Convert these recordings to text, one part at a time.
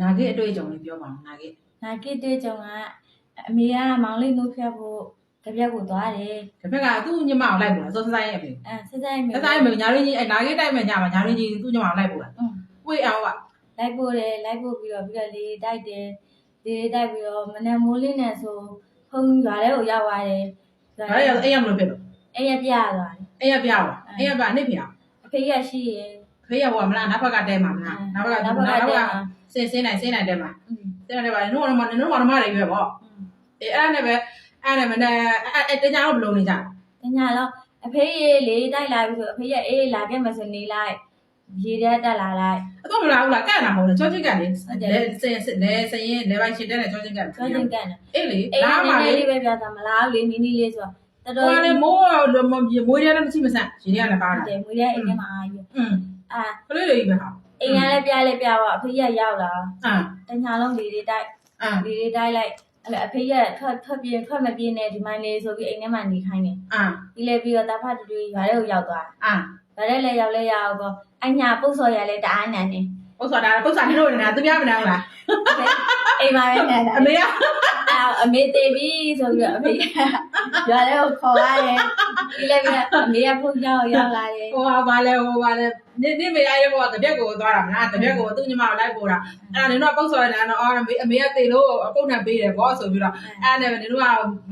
နာဂစ်အတွေ့အကြုံလေးပြောပါဦးနာဂစ်နာကိတဲ့ကြောင့်ကအမေကမောင်လေးနှုတ်ဖြတ်ဖို့ကြပြက်ကိုသွားတယ်တစ်ဖက်ကသူ့ညမအောင်လိုက်ပို့လားစောစဆိုင်ရဲ့အဖေအဲဆက်ဆက်မေစဆိုင်မညာရင်းကြီးအဲနာဂစ်တိုက်မဲ့ညမှာညာရင်းကြီးသူ့ညမအောင်လိုက်ပို့လားอืมပွေအောင်ကလိုက်ပို့တယ်လိုက်ပို့ပြီးတော့ပြီးတော့လေတိုက်တယ်လေတိုက်ပြီးတော့မနက်မိုးလေးနဲ့ဆိုဖုန်းရွာထဲကိုရောက်သွားတယ်ဒါရအဲ့ရမလို့ဖြစ်လို့အဲ့ရပြသွားတယ်အဲ့ရပြပါအဲ့ရပြနစ်ပြအောင်အဖေကရှိရယ် ဖေးရဘောမလားနောက်ဘက်ကတဲမှာမလားနောက်ဘက်ကနောက်ဘက်ကစင်းစင်းနိုင်စင်းနိုင်တဲမှာစင်းနိုင်တဲမှာနုံမနုံမမတွေပဲပေါ့အဲအဲ့ဒါနဲ့ပဲအဲ့ဒါနဲ့မနဲ့အဲ့တညာတော့ဘလို့နေကြတညာတော့အဖေးရေလေးတိုက်လာပြီဆိုအဖေးရအေးလာခဲ့မယ်ဆိုနေလိုက်ရေတက်တက်လာလိုက်အတော့မလာဘူးလားကန့်တာမဟုတ်လားကြောချင်းကန့်လေလဲစင်လဲစရင်လဲပိုင်ရှင်တက်တယ်ကြောချင်းကန့်ကြောချင်းကန့်အေးလေလာမှာလေလေးပဲပြတာမလားလေနီးနီးလေးဆိုတော့တော်တော်ဟိုလည်းမိုးမိုးရဲလည်းမရှိမဆန့်ရေတွေကလည်းပါတာတယ်မိုးရဲအိမ်ထဲမှာအာရုံ အာကလေးလေးပဲဟာအိမ်ကလည်းပြလဲပြတော့အဖေကရောက်လာအာတညာလုံးလေတွေတိုက်အာလေတွေတိုက်လိုက်အဲ့အဖေကထွက်ထွက်ပြင်းထွက်မပြင်းနဲ့ဒီမိုင်းလေးဆိုပြီးအိမ်ထဲမှာနေခိုင်းတယ်အာပြီးလဲပြီးတော့တာဖတ်တူရွာထဲကိုရောက်သွားအာရွာထဲလည်းရောက်လဲရောက်တော့အညာပုတ်စော်ရလဲတအားနန်နေပုတ်ဆိုတာပုတ်စာနေလို့နေတာသူများမနာဘူးလားအိမ်မှာပဲနန်တာအမေကအာအမေတေးပြီဆိုပြီးတော့အဖေကရွာထဲကိုခေါ်ရတယ်ပြီးလဲပြီးတော့အမေကဖုန်းကြောက်ရောက်လာတယ်ဟိုဟာပါလဲဟိုပါလဲ နေနေမေအဲ့ဘောတပြက်ကိုသွားတာမလားတပြက်ကိုသူ့ညီမကိုလိုက်ပို့တာအဲ့ဒါနင်တို့ပုတ်ဆိုတာနော်အော်အမေအမေကတေလို့အပုတ်နဲ့ပေးတယ်ဗောဆိုပြီးတော့အဲ့နဲ့နင်တို့က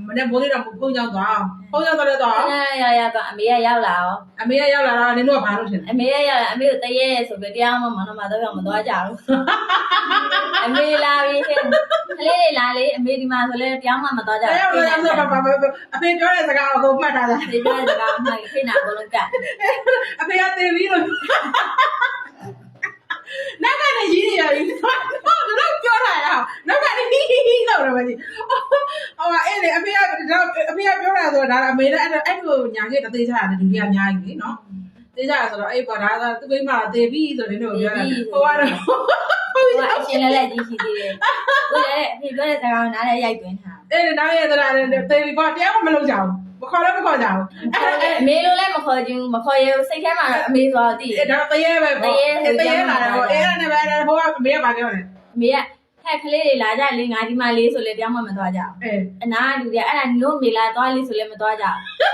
မနေ့မိုးလေးတော့ဖုန်းကြောင်းသွားဖုန်းကြောင်းသွားတော့အဲ့ဒါရရတော့အမေကရောက်လာအောင်အမေကရောက်လာတော့နင်တို့ကဘာလို့ထင်လဲအမေရရအမေကိုတရဲဆိုပြီးတရားမှမမမတော့မသွားကြဘူးအမေလာပြီကလေးလေးလာလေအမေဒီမှာဆိုလဲတရားမှမသွားကြအဲ့ဘူးဒါလည်းဘာဘာအဖေပြောတဲ့စကားကိုမှတ်ထားတာဒီပြတဲ့ကောင်မှခိနာဘလုံးကအဖေကတေပြီးလို့နာကနေရင်းနေရပြီတော့ပြောတာရနောက်ကနေဟီဟီဟီလို့ရပါကြီးဟိုအဲ့လေအဖေကအဖေကပြောတာဆိုတော့ဒါအမေလည်းအဲ့အဲ့လိုညာကြီးတသေးချတာဒုတိယအများကြီးနော်တေးကြဆိုတော့အဲ့ပေါ်ဒါကသူ့မိမတေးပြီးဆိုနေတော့ပြောတာဟိုကတော့ဟိုကအရှင်လဲလဲကြီးရှိသေးတယ်ကိုလည်းအဖေပြောတဲ့ကောင်နားလည်းရိုက်သွင်းထားအဲ့နောက်ရတဲ့တေးပြီးပေါ့တရားမလုပ်ကြဘူး မခေါ်လည်းမခေါ်ကြဘူးအဲ့အမေလိုလည်းမခေါ်ခြင်းမခေါ်ရဘူးစိတ်ထဲမှာအမေဆိုတော့တည်အဲ့ဒါတရေပဲပေါ့တရေလာတယ်ပေါ့အဲ့ဒါနဲ့ပဲဟိုကမေးပါပြောတယ်အမေကဟဲ့ကလေးတွေလာကြလေငါဒီမှာလေးဆိုလဲတရားမှမသွားကြဘူးအေးအနာလူတွေအဲ့ဒါညို့မေလာသွားလေးဆိုလဲမသွားကြ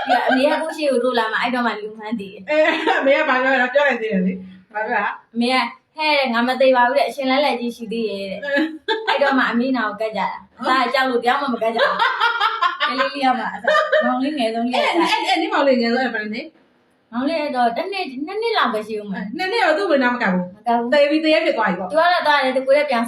ဘူးပြီးတော့အမေကကိုရှိကိုတို့လာမှအဲ့တော့မှလူမှန်းတည်အေးမေးပါပြောတော့ပြောလိုက်သေးတယ်လေဘာပြောတာအမေကဟဲ့ငါမသေးပါဘူးတဲ့အရှင်လဲလဲကြီးရှိသေးရဲ့တဲ့အဲ့တော့မှအမေနာကိုကတ်ကြတာအသာကြောက်လို့တရားမှမကတ်ကြဘူးကလေးလေးကမှအသာမောင်လေးငယ်ဆုံးလေးအဲ့ကအဲ့အဲ့ဒီမောင်လေးငယ်ဆိုအဲ့ဘယ်နေမောင်လေးကတော့တစ်နှစ်နှစ်နှစ်လောက်ပဲရှိဦးမှာနည်းနည်းတော့သူ့ဝင်နာမကဘူးမကဘူးတေးပြီးတေးဖြစ်သွားပြီပေါ့သူကတော့သွားတယ်သူကိုယ်လည်းပြန်